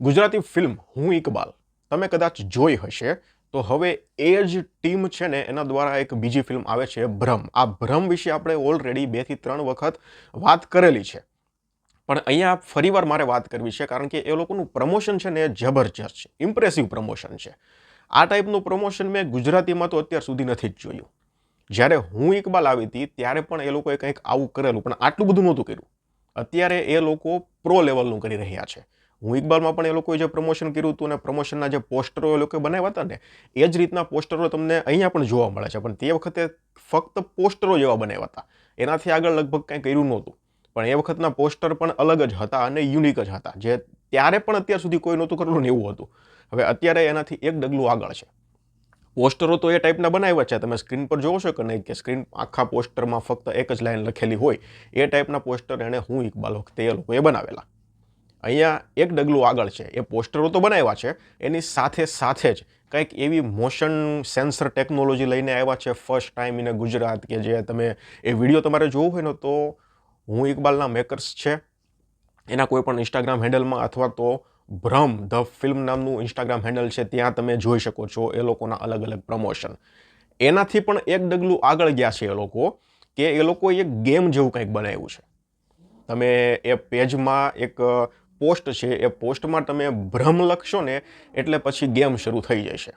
Gujarati film હું ઇકબાલ, તમે કદાચ જોઈ હશે, તો હવે એ જ ટીમ છે ને એના દ્વારા એક બીજી ફિલ્મ આવે છે ભ્રમ. આ ભ્રમ વિશે આપણે ઓલરેડી બેથી ત્રણ વખત વાત કરેલી છે. પણ અહીંયા ફરીવાર મારે વાત કરવી છે, કારણ કે એ લોકોનું પ્રમોશન છે ને એ જબરજસ્ત છે ઇમ્પ્રેસિવ પ્રમોશન છે. આ ટાઈપનું પ્રમોશન મેં ગુજરાતીમાં તો અત્યાર સુધી નથી જ જોયું. જ્યારે હું ઇકબાલ આવી હતી, ત્યારે પણ એ લોકોએ કંઈક આવું કરેલું, પણ આટલું બધું નહોતું કર્યું. અત્યારે એ લોકો પ્રો લેવલનું કરી રહ્યા છે. હું ઇકબાલમાં પણ એ લોકોએ જે પ્રમોશન કર્યું હતું અને પ્રમોશનના જે પોસ્ટરો એ લોકોએ બનાવ્યા હતા ને, એ જ રીતના પોસ્ટરો તમને અહીંયા પણ જોવા મળે છે. પણ તે વખતે ફક્ત પોસ્ટરો જેવા બનાવ્યા હતા. એનાથી આગળ લગભગ કંઈ કર્યું નહોતું. પણ એ વખતના પોસ્ટર પણ અલગ જ હતા અને યુનિક જ હતા. જે ત્યારે પણ અત્યાર સુધી કોઈ નહોતું કરેલું ને એવું હતું. હવે અત્યારે એનાથી એક ડગલું આગળ છે. પોસ્ટરો તો એ ટાઈપના બનાવ્યા છે. તમે સ્ક્રીન પર જોવો છો કે નહીં કે સ્ક્રીન આખા પોસ્ટરમાં ફક્ત એક જ લાઈન લખેલી હોય, એ ટાઈપના પોસ્ટર એણે હું, ઇકબાલ વખતે એ લોકોએ બનાવેલા. અહીંયા એક ડગલું આગળ છે, એ પોસ્ટરો તો બનાવ્યા છે, એની સાથે સાથે જ કંઈક એવી મોશન સેન્સર ટેકનોલોજી લઈને આવ્યા છે ફર્સ્ટ ટાઈમ ઇન ગુજરાત કે જે તમે એ વીડિયો તમારે જોવો હોય ને તો હું ઇકબાલના મેકર્સ છે. એના કોઈ પણ ઇન્સ્ટાગ્રામ હેન્ડલમાં અથવા તો ભ્રમ ધ ફિલ્મ નામનું ઇન્સ્ટાગ્રામ હેન્ડલ છે, ત્યાં તમે જોઈ શકો છો એ લોકોના અલગ અલગ પ્રમોશન એનાથી પણ એક ડગલું આગળ ગયા છે એ લોકો કે એ લોકોએ એક ગેમ જેવું કંઈક બનાવ્યું છે. તમે એ પેજમાં એક પોસ્ટ છે, એ પોસ્ટમાં તમે ભ્રમ લખશો ને, એટલે પછી ગેમ શરૂ થઈ જશે.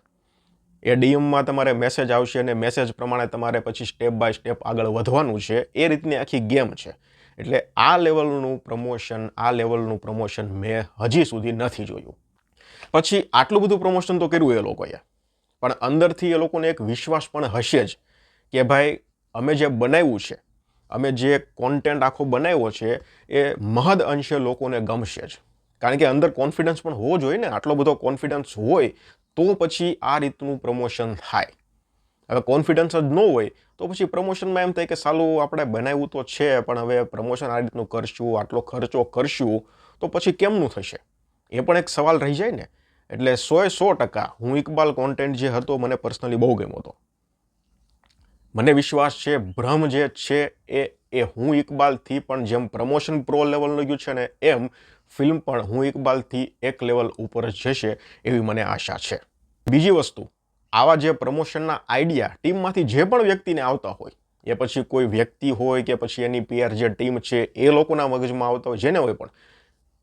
એ ડીએમમાં તમારે મેસેજ આવશે અને મેસેજ પ્રમાણે તમારે પછી સ્ટેપ બાય સ્ટેપ આગળ વધવાનું છે. એ રીતની આખી ગેમ છે. એટલે આ લેવલનું પ્રમોશન, આ લેવલનું પ્રમોશન મેં હજી સુધી નથી જોયું. પછી આટલું બધું પ્રમોશન તો કર્યું એ લોકોએ. પણ અંદરથી એ લોકોને એક વિશ્વાસ પણ હશે જ કે ભાઈ, અમે જે બનાવ્યું છે અમે જે કોન્ટેન્ટ આખો બનાવ્યો છે, એ મહદ અંશે લોકોને ગમશે જ. કારણ કે અંદર કોન્ફિડન્સ પણ હોવો જોઈએ ને, આટલો બધો કોન્ફિડન્સ હોય, તો પછી આ રીતનું પ્રમોશન થાય. હવે કોન્ફિડન્સ જ ન હોય, તો પછી પ્રમોશનમાં એમ થાય કે સાલું આપણે બનાવ્યું તો છે, પણ હવે પ્રમોશન આ રીતનું કરશું, આટલો ખર્ચો કરશું, તો પછી કેમનું થશે? એ પણ એક સવાલ રહી જાય ને. એટલે સોએ સો ટકા હું ઇકબાલ કોન્ટેન્ટ જે હતો, મને પર્સનલી બહુ ગમ્યો હતો. મને વિશ્વાસ છે, ભ્રમ જે છે એ એ હું ઇકબાલથી પણ જેમ પ્રમોશન પ્રો લેવલનું ગયું છે ને એમ ફિલ્મ પણ હું ઇકબાલથી એક લેવલ ઉપર જ જશે એવી મને આશા છે. બીજી વસ્તુ, આવા જે પ્રમોશનના આઈડિયા ટીમમાંથી જે પણ વ્યક્તિને આવતા હોય, એ પછી કોઈ વ્યક્તિ હોય કે પછી એની પીઆર જે ટીમ છે એ લોકોના મગજમાં આવતા હોય, જેને હોય પણ,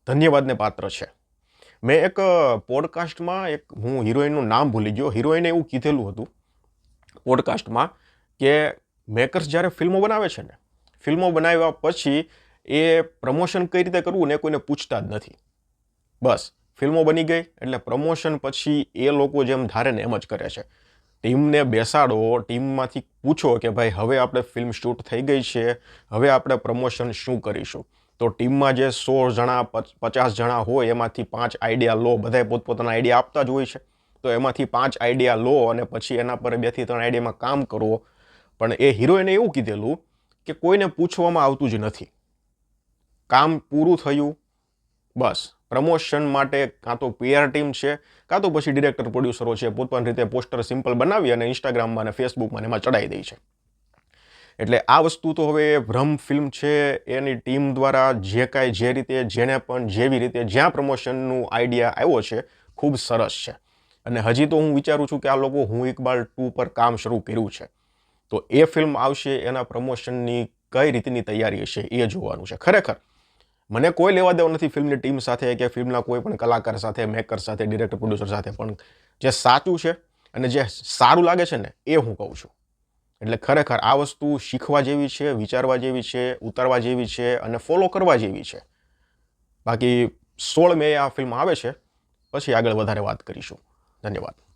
ધન્યવાદને પાત્ર છે. મેં એક પોડકાસ્ટમાં એક હું હિરોઈનનું નામ ભૂલી ગયો હિરોઈને એવું કીધેલું હતું પોડકાસ્ટમાં કે મેકર્સ જ્યારે ફિલ્મો બનાવે છે ને, ફિલ્મો બનાવ્યા પછી એ પ્રમોશન કઈ રીતે કરવું ને કોઈને પૂછતા જ નથી. બસ, ફિલ્મો બની ગઈ એટલે પ્રમોશન પછી એ લોકો જેમ ધારે ને એમ જ કરે છે. ટીમને બેસાડો, ટીમમાંથી પૂછો કે ભાઈ, હવે આપણે ફિલ્મ શૂટ થઈ ગઈ છે, હવે આપણે પ્રમોશન શું કરીશું? તો ટીમમાં જે સો જણા પચાસ જણા હોય, એમાંથી પાંચ આઈડિયા લો, બધાએ પોતપોતાના આઈડિયા આપતા જ હોય છે. તો એમાંથી પાંચ આઈડિયા લો અને પછી એના પર બેથી ત્રણ આઈડિયામાં કામ કરવો પણ એ હિરોઈને એવું કીધેલું કે કોઈને પૂછવામાં આવતું જ નથી. કામ પૂરું થયું, બસ. પ્રમોશન માટે કાં તો પીઆર ટીમ છે, કાં તો પછી ડિરેક્ટર, પ્રોડ્યુસરો છે, પોતપોતાની રીતે પોસ્ટર સિમ્પલ બનાવી અને ઇન્સ્ટાગ્રામમાં અને ફેસબુકમાં એમાં ચડાવી દે છે. એટલે આ વસ્તુ તો હવે ભ્રમ ફિલ્મ છે, એની ટીમ દ્વારા જે કાંઈ જે રીતે, જેને પણ જેવી રીતે જ્યાં પ્રમોશનનું આઈડિયા આવ્યો છે, ખૂબ સરસ છે. અને હજી તો હું વિચારું છું કે આ લોકો હું ઇકબાલ ટુ પર કામ શરૂ કર્યું છે. તો એ ફિલ્મ આવશે, એના પ્રમોશનની કઈ રીતની તૈયારી હશે એ જોવાનું છે. ખરેખર, મને કોઈ લેવા દેવા નથી ફિલ્મની ટીમ સાથે કે ફિલ્મના કોઈ પણ કલાકાર સાથે મેકર સાથે ડિરેક્ટર પ્રોડ્યુસર સાથે, પણ જે સાચું છે અને જે સારું લાગે છે ને, એ હું કહું છું. એટલે ખરેખર આ વસ્તુ શીખવા જેવી છે, વિચારવા જેવી છે, ઉતારવા જેવી છે અને ફોલો કરવા જેવી છે. બાકી સોળ મે આ ફિલ્મ આવે છે, પછી આગળ વધારે વાત કરીશું. ધન્યવાદ.